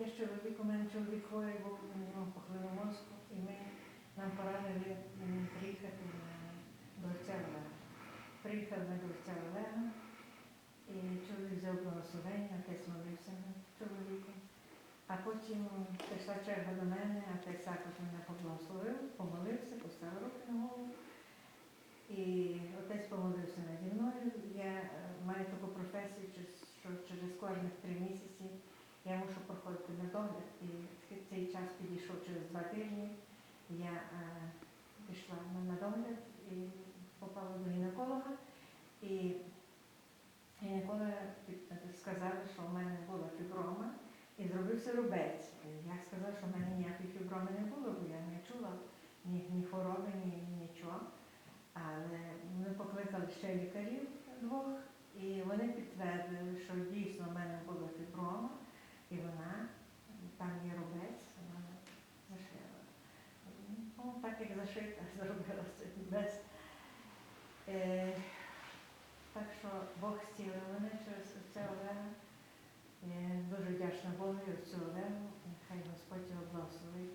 Я з чоловіком, мене чоловік хворий був у нього похилило мозку, і ми нам порадили приїхати до отця Олега. Приїхали до отця Олега, і чоловік взяв благословення, отець молився чоловіком. А потім прийшла черга до мене, отець також мене поблагословив, помолився, поставив руки на голову. І отець помолився наді мною. Я е, маю таку професію, що через кожних три місяці я мушу проходити на догляд. І цей час підійшов через два тижні. Я е, пішла на, догляд і попала до гінеколога. І гінеколог сказали, що в мене була фіброма і зробився рубець. Я сказала, що в мене ніякої фіброми не було, бо я не чула ні, ні хвороби, ні нічого. Але ми покликали ще лікарів двох, і вони підтвердили, що дійсно в мене була фіброма, і вона, там є рубець, вона зашила. Ну, так як зашита, зробила собі без. Е, так що Бог зцілив мене через це Олега. Дуже вдячна Богу і цю Олегу. Нехай Господь його благословить